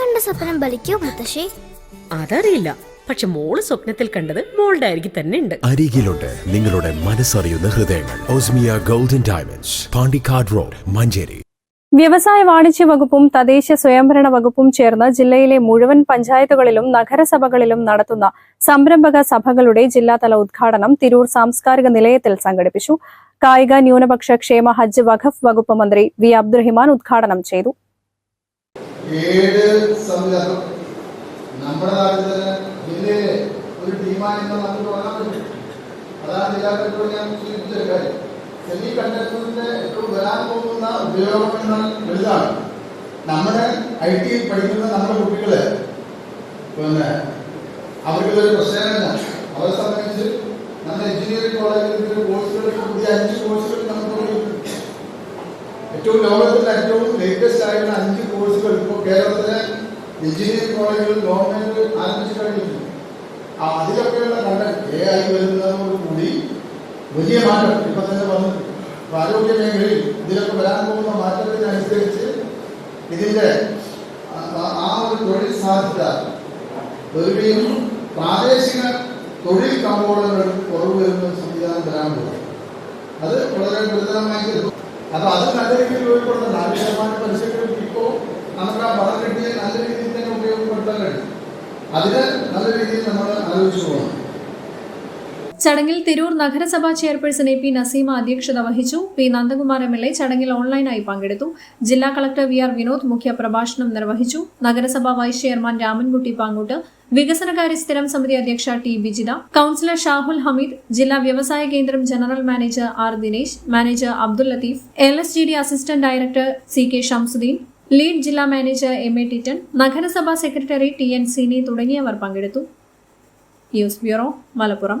കണ്ട സ്വപ്നം ബലിക്കോ മുത്തശ്ശി? അതറിയില്ല. പക്ഷെ മോൾ സ്വപ്നത്തിൽ കണ്ടത് മോളുടെ അരികിൽ തന്നെ ഉണ്ട്. അരികിലുണ്ട് നിങ്ങളുടെ മനസ്സറിയുന്ന ഹൃദയങ്ങൾ. Osmiya golden diamonds Pandikkad road Manjeri. വ്യവസായ വാണിജ്യ വകുപ്പും തദ്ദേശ സ്വയംഭരണ വകുപ്പും ചേർന്ന് ജില്ലയിലെ മുഴുവൻ പഞ്ചായത്തുകളിലും നഗരസഭകളിലും നടത്തുന്ന സംരംഭക സഭകളുടെ ജില്ലാതല ഉദ്ഘാടനം തിരൂർ സാംസ്കാരിക നിലയത്തിൽ സംഘടിപ്പിച്ചു. കായിക ന്യൂനപക്ഷ ക്ഷേമ ഹജ്ജ് വഖഫ് വകുപ്പ് മന്ത്രി വി അബ്ദുറഹിമാൻ ഉദ്ഘാടനം ചെയ്തു. ഏഴ് സംവിധാനം നമ്മുടെ നാട്ടിൽ തന്നെ ജില്ലയിലെ ഒരു ടീമായി എന്ന് നമുക്ക് തുടങ്ങാൻ പറ്റും. അതാണ് ജില്ലാ കലക്ടർ ഞാൻ സൂചിപ്പിച്ച ഒരു കാര്യം. സെമി കണ്ടക്ടറിന്റെ ഏറ്റവും വരാൻ പോകുന്ന ഉപയോഗം എന്നാൽ വലുതാണ്. നമ്മുടെ ഐ ടി പഠിക്കുന്ന നമ്മുടെ കുട്ടികൾ പിന്നെ അവർക്കൊരു പ്രശ്നമില്ല. അവരെ സംബന്ധിച്ച് നമ്മുടെ എഞ്ചിനീയറിംഗ് കോളേജിൽ കോഴ്സുകൾ പുതിയ അഞ്ച് കോഴ്സുകൾ ഏറ്റവും ലോകത്തിലെ ഏറ്റവും ലേറ്റസ്റ്റ് ആയിട്ടുള്ള അഞ്ച് കോഴ്സുകൾ ഇപ്പോൾ കേരളത്തിലെ എഞ്ചിനീയറിംഗ് കോളേജുകൾ ഗവൺമെന്റ് ആരംഭിച്ചു കഴിഞ്ഞു അതിലൊക്കെയുള്ള കണ്ടന്റ് എ ആയി വരുന്നതോടുകൂടി വലിയ മാറ്റം ഇപ്പൊ തന്നെ വന്നിട്ടുണ്ട്. ആരോഗ്യ മേഖലയിൽ ഇതിലൊക്കെ വരാൻ പോകുന്ന മാറ്റത്തിനനുസരിച്ച് ഇതിന്റെ ആ- ഒരു തൊഴിൽ സാധ്യത വരികയും പ്രാദേശിക തൊഴിൽ കമ്പോളങ്ങൾ കുറവ് വരുന്ന സംവിധാനം വരാൻ പോകും അത് വളരെ ഗുരുതരമായി അപ്പൊ അത് നല്ല രീതിയിൽ ഉപയോഗപ്പെടുത്താം. നാല് ശതമാനം പലിശകളും ഇപ്പോൾ നമുക്ക് ആ പണം കിട്ടിയ നല്ല രീതിയിൽ തന്നെ ഉപയോഗപ്പെടുത്താൻ കഴിയും. അതിന് നല്ല രീതിയിൽ നമ്മൾ ആലോചിച്ചു പോകണം. ചടങ്ങിൽ തിരൂർ നഗരസഭാ ചെയർപേഴ്സൺ എ പി നസീമ അധ്യക്ഷത വഹിച്ചു. P Nandakumar M L A ചടങ്ങിൽ ഓൺലൈനായി പങ്കെടുത്തു. ജില്ലാ കളക്ടർ വി ആർ വിനോദ് മുഖ്യ പ്രഭാഷണം നിർവഹിച്ചു. നഗരസഭാ വൈസ് ചെയർമാൻ രാമൻകുട്ടി പാങ്ങോട്ട്. വികസനകാര്യ സ്ഥിരം സമിതി അധ്യക്ഷ ടി ബിജിത കൌൺസിലർ ഷാഹുൽ ഹമീദ്. ജില്ലാ വ്യവസായ കേന്ദ്രം general manager R Dinesh. Manager Abdul Latheef. L S G D assistant director C K Shamsuddeen. Lead ജില്ലാ മാനേജർ എം എ ടിറ്റൻ. നഗരസഭാ സെക്രട്ടറി ടി എൻ സീനി തുടങ്ങിയവർ പങ്കെടുത്തു. News bureau Malappuram.